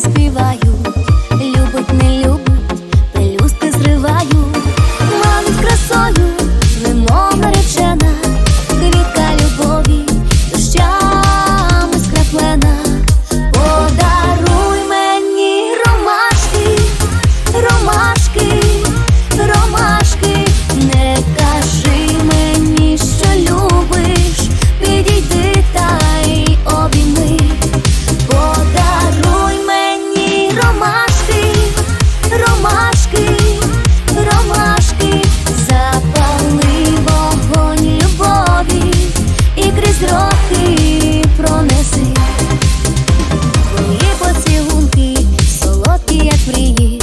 співаю.